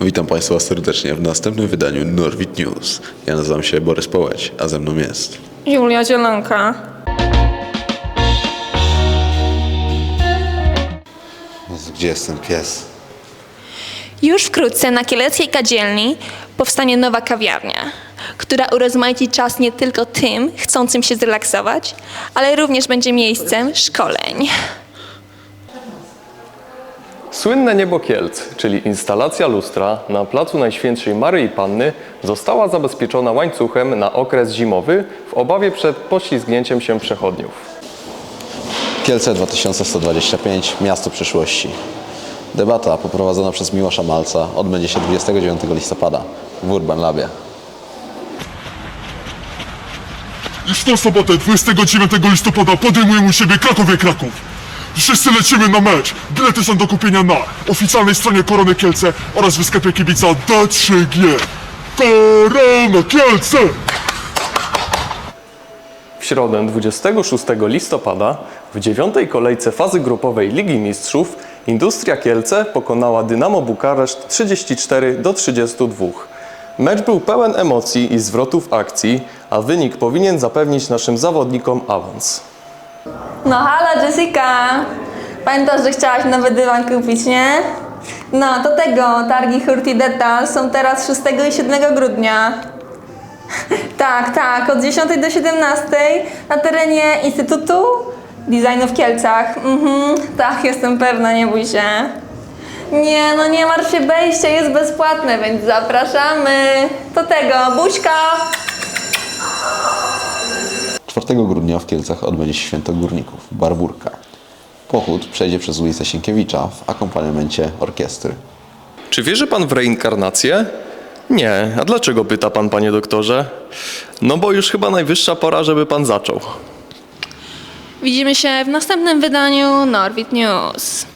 Witam Państwa serdecznie w następnym wydaniu Norwid News. Ja nazywam się Borys Połeć, a ze mną jest. Julia Zielonka. Jezu, Gdzie jest ten pies? Już wkrótce na kieleckiej kadzielni powstanie nowa kawiarnia, która urozmaici czas nie tylko tym chcącym się zrelaksować, ale również będzie miejscem szkoleń. Słynne niebo Kielc, czyli instalacja lustra na placu Najświętszej Maryi Panny została zabezpieczona łańcuchem na okres zimowy w obawie przed poślizgnięciem się przechodniów. Kielce 2125, miasto przyszłości. Debata poprowadzona przez Miłosza Malca odbędzie się 29 listopada w Urban Labie. I w tą sobotę, 29 listopada, podejmujemy u siebie Krakowie Kraków. Wszyscy lecimy na mecz. Bilety są do kupienia na oficjalnej stronie Korony Kielce oraz w sklepie kibica D3G. Korona Kielce! W środę 26 listopada w dziewiątej kolejce fazy grupowej Ligi Mistrzów Industria Kielce pokonała Dynamo Bukareszt 34 do 32. Mecz był pełen emocji i zwrotów akcji, a wynik powinien zapewnić naszym zawodnikom awans. No halo Jessica! Pamiętasz, że chciałaś nowy dywan kupić, nie? No, do tego targi Hurti Detal są teraz 6 i 7 grudnia. tak, tak, od 10 do 17 na terenie Instytutu Designu w Kielcach. Mhm, tak, jestem pewna, nie bój się. Nie, no nie martw się, wejście jest bezpłatne, więc zapraszamy. Do tego, buźka! 4 grudnia w Kielcach odbędzie się Święto Górników, Barburka. Pochód przejdzie przez ulicę Sienkiewicza w akompaniamencie orkiestry. Czy wierzy pan w reinkarnację? Nie. A dlaczego pyta pan, panie doktorze? No bo już chyba najwyższa pora, żeby pan zaczął. Widzimy się w następnym wydaniu Norwid News.